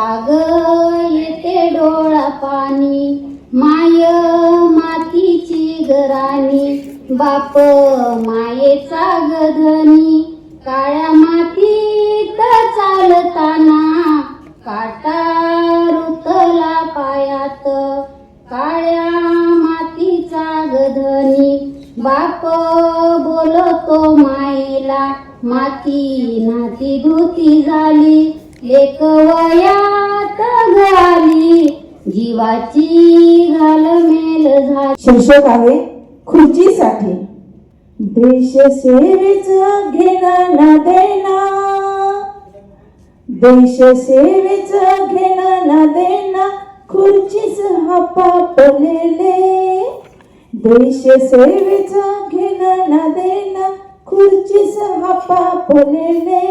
बाग येते डोळा पाणी माय मातीची गराणी बाप मायेचा गधनी. काळ्या मातीत चालताना काटा रुतला पायात. काळ्या मातीचा गधनी बाप बोलतो मायेला माती नाती धुती झाली एक वया झाली जीवाची घालमेल झाली. शीर्षक आहे खुर्चीसाठी. देश सेवेच घेणं ना देना देश सेवेच घेणं ना देना खुर्चीच हापापलेले. देश सेवेच घेणं ना देना खुर्चीच हापापलेले.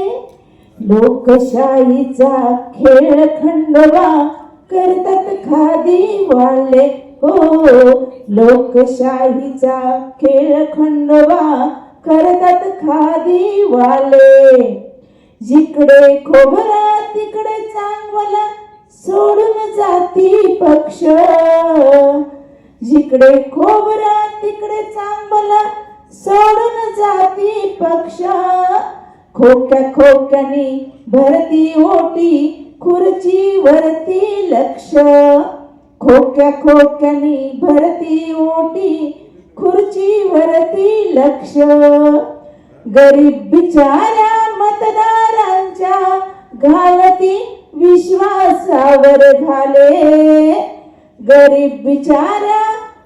लोकशाहीचा खेळ खंडोबा करतात खादी वाले हो लोकशाहीचा खेळ खंडोबा करतात खादी वाले जिकडे खोबरा तिकडे चांगला सोडून जाती पक्ष. जिकडे खोबरा तिकडे चांगला सोडून जाती पक्ष. खोक्या खोक्याने भरती ओटी खुर्ची वरती लक्ष. खोक्या खोक्याने भरती ओटी खुर्ची वरती लक्ष. गरीब बिचाऱ्या मतदारांच्या घालती विश्वासावर घाले. गरीब बिचाऱ्या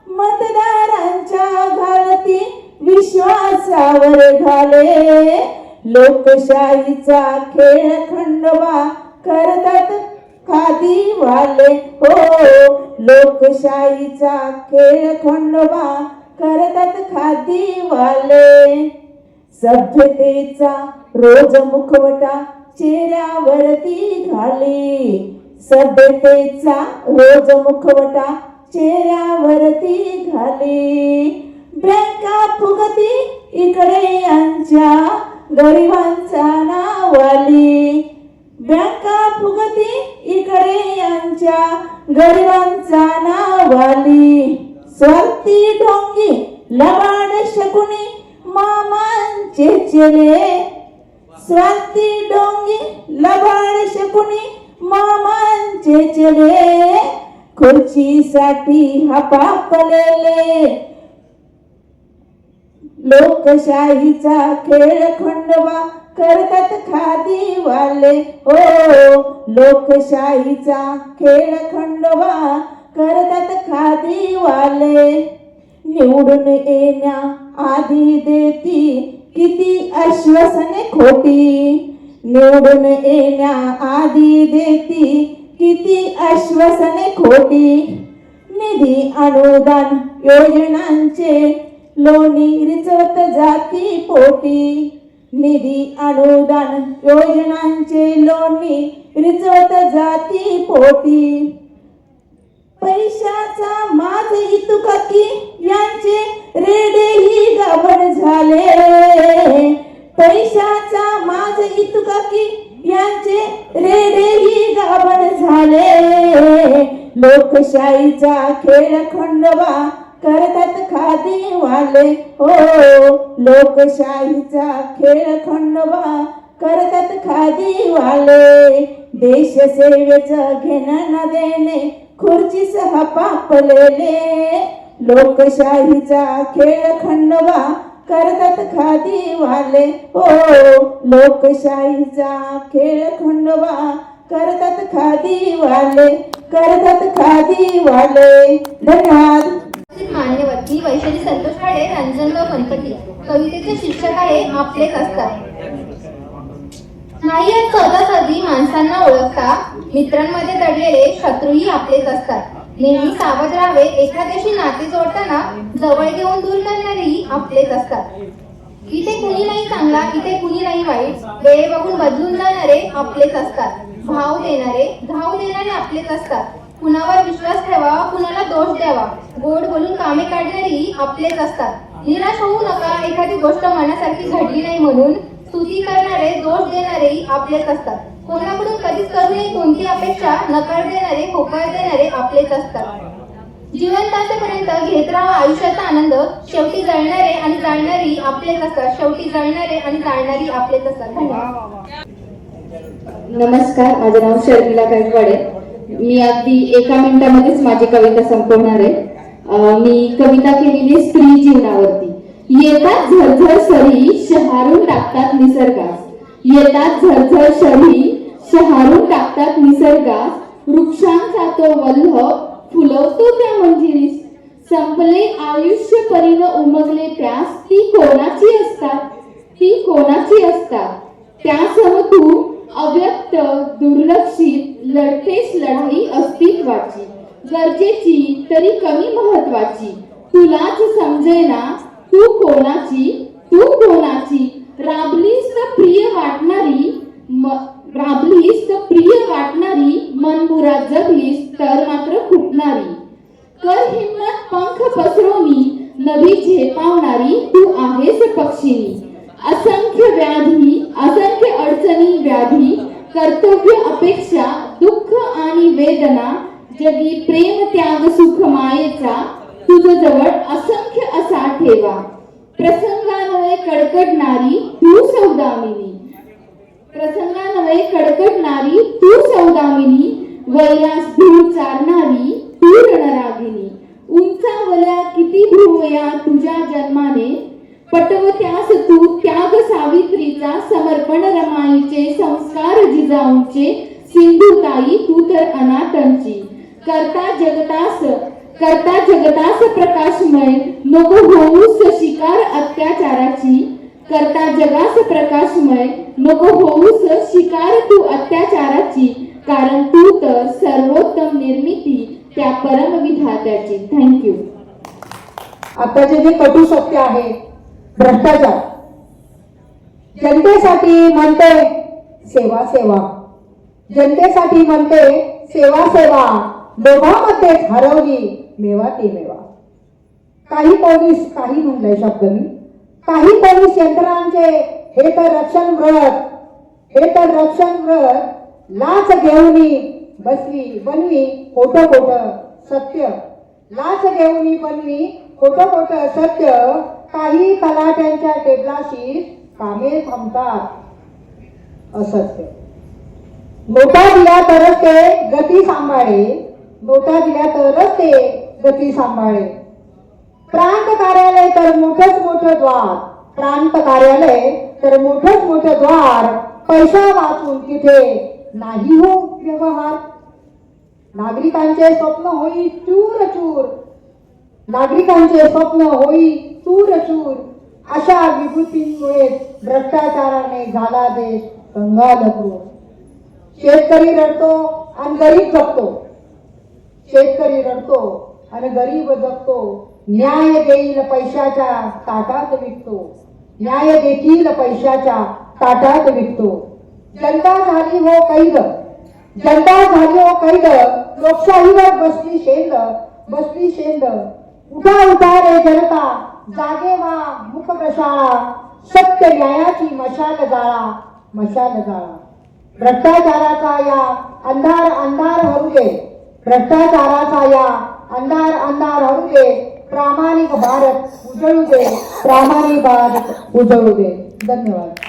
मतदारांच्या घालती विश्वासावर घाले. लोकशाहीचा खेळ खंडवा करतात. खादी वाले हो लोकशाहीचा खेळ खंडवा करतात खादी वाले सभ्यतेचा रोज मुखवटा चेहऱ्यावरती घाली. सभ्यतेचा रोज मुखवटा चेहऱ्यावरती घाली. बँका फुगती इकडे यांच्या गरिबांचा नावाली. बँका फुगती इकडे यांच्या गरिबांचा नावाली. स्वार्थी ढोंगी लबाड शकुनी मामांचे चेले. स्वार्थी डोंगी लबाड शकुनी मामांचे चेले. खुर्चीसाठी हपापलेले. लोकशाहीचा खेळ खंडवा करतात खादी वाले ओ लोकशाहीचा खेळ खंडवा करतात खादी वाले निवडून येण्या आधी देती किती आश्वासने खोटी. निवडून येण्या आधी देती किती आश्वासने खोटी. निधी अनुदान योजनांचे लोणी रिचवत जाती पोटी. निधी अनुदान योजनांचे लोणी रिचवत जाती पोटी. पैशाचा माझ इतुकाकी यांचे रेडेही गाभण झाले. पैशाचा माझ इतुकाकी यांचे रेडेही गाभण झाले. लोकशाहीचा खेळ खंडवा करतात खादी वाले हो लोकशाहीचा खेळ खंडोबा करतात खादी वाले देश सेवेच घेणं न देणे खुर्चीस पापलेले लोकशाहीचा खेळ खंडोबा करतात खादी वाले हो लोकशाहीचा खेळ खंडोबा करतात खादी वाले करतात खादी वाले धन्यवाद. आहे खाडे रंजनराव गणपती कवितेचे शिक्षक आहे आपलेच असतात. नाही आहेत सहजासहजी माणसांना ओळखता मित्रांमध्ये दडलेले शत्रूही आपलेच असतात. नेहमी सावध राहावे एखाद्याशी नाते जोडताना जवळ घेऊन दूर करणारेही आपलेच असतात. इथे कुणी नाही चांगला इथे कुणी नाही वाईट वेळे बघून बदलून जाणारे आपलेच असतात. भाव देणारे धाव देणारे आपलेच असतात. कुणावर विश्वास ठेवा कुणाला दोष द्यावा. गोड बोलून कामे काढणारी आपलेच असतात. निराश होऊ नका एखादी गोष्ट मनासारखी घडली नाही म्हणून. स्तुती करणारे दोष देणारेही आपलेच असतात. कोणाकडून कधीच करू नये कोणती अपेक्षा नकार देणारे होकार देणारे आपलेच असतात. जिवंत असेपर्यंत घेत राहा आयुष्याचा आनंद. शेवटी जळणारे आणि जाणणारी आपलेच असतात. शेवटी जळणारे आणि जाणणारी आपलेच असतात. धन्यवाद. नमस्कार माझं नाव शर्मिला गायकवाडे मी अगदी एका मिनिटामध्येच माझी कविता संपवणार आहे. मी कविता केलेली आहे स्त्री जीवनावरती. येतात झरझर सरी शहारून टाकतात निसर्गास. येतात झरझर सरी शहारून टाकतात निसर्गास. वृक्षांचा तो वल्ह फुलवतो त्या मंजिरीस. संपले आयुष्य परीन उमगले त्यास. ती कोणाची असतात ती कोणाची असतात त्यासह तू अव्यक्त दुर्लक्षित लढतेस लढाई अस्तित्वाची. गरजेची तरी कमी महत्वाची. तुलाच समजेना तू कोणाची? तू कोणाची? राबलीस तर प्रिय वाटणारी राबलीस तर प्रिय वाटणारी मनमुरा जगलीस तर मात्र खुटणारी कर हिम्मत पंख पसरवणी नवी झेपावणारी तू आहेस पक्षिणी. असंख्य व्याधी असंख्य अडचणी व्याधी कर्तव्य अपेक्षा दुःख आणि वेदना जगी प्रेम त्याग सुख मायेचा तुझ जवळ असंख्य असा ठेवा. प्रसंगान्वये कडकडणारी तू सौदामिनी. प्रसंगान्वये कडकडणारी तू सौदामिनी वैरास धूळ चारणारी तू रणरागिनी. उंचावल्या किती ध्रुवया तुझ्या जन्माने पटवत्यास तू त्याग सावित्रीचा समर्पण रमाईचे संस्कार जिजाऊंचे सिंधुताई तू तर अनाथांची. करता जगतास करता जगतास प्रकाशमय नको होऊस शिकार अत्याचाराची. करता जगास प्रकाशमय नको होऊस शिकार तू अत्याचाराची. कारण तू तर सर्वोत्तम निर्मिती त्या परमविधात्याची. थँक्यू आताचे जे कटू सत्य आहे भ्रष्टाचार. जनतेसाठी म्हणते सेवा सेवा. जनतेसाठी म्हणते सेवा सेवा. लोभामध्ये हरवली मेवा ते मेवा. काही पोलीस काही म्हणलंय शब्द काही पोलीस यंत्रांचे हे तर रक्षण व्रत. हे तर रक्षण व्रत. लाच घेऊन बसली बनवी खोट खोट सत्य. लाच घेऊन बनवी खोट खोट सत्य. काही तलाट्यांच्या टेबलाशी कामे थांबतात. असत्य. नोटा दिल्या तरच ते गती सांभाळे. नोटा दिल्या तरच ते गती सांभाळे. प्रांत कार्यालय तर मोठच मोठं द्वार. प्रांत कार्यालय तर मोठच मोठं द्वार. पैसा वाचून तिथे नाही हो व्यवहार. नागरिकांचे स्वप्न होई चूर चूर. नागरिकांचे स्वप्न होई चूर चूर अशा विभूतींमुळे भ्रष्टाचाराने झाला देश कंगालपूर शेतकरी रडतो आणि गरीब जगतो. शेतकरी रडतो आणि गरीब जगतो. न्याय देईल पैशाच्या ताटात विकतो. न्याय देखील पैशाच्या ताटात विकतो. जनता झाली हो कैद. जनता झाली हो कैद. लोकशाहीवर बसली शेंद. बसली शेंद. उठा उठा रे जनता. जागे वा मुख प्रसाळा सत्य न्यायाची मशाल जाळा मशाल जाळा. भ्रष्टाचाराचा या अंधार अंधार हरू दे. भ्रष्टाचाराचा या अंधार अंधार हरू दे. प्रामाणिक भारत उजळू दे. प्रामाणिक भारत उजळू दे. धन्यवाद.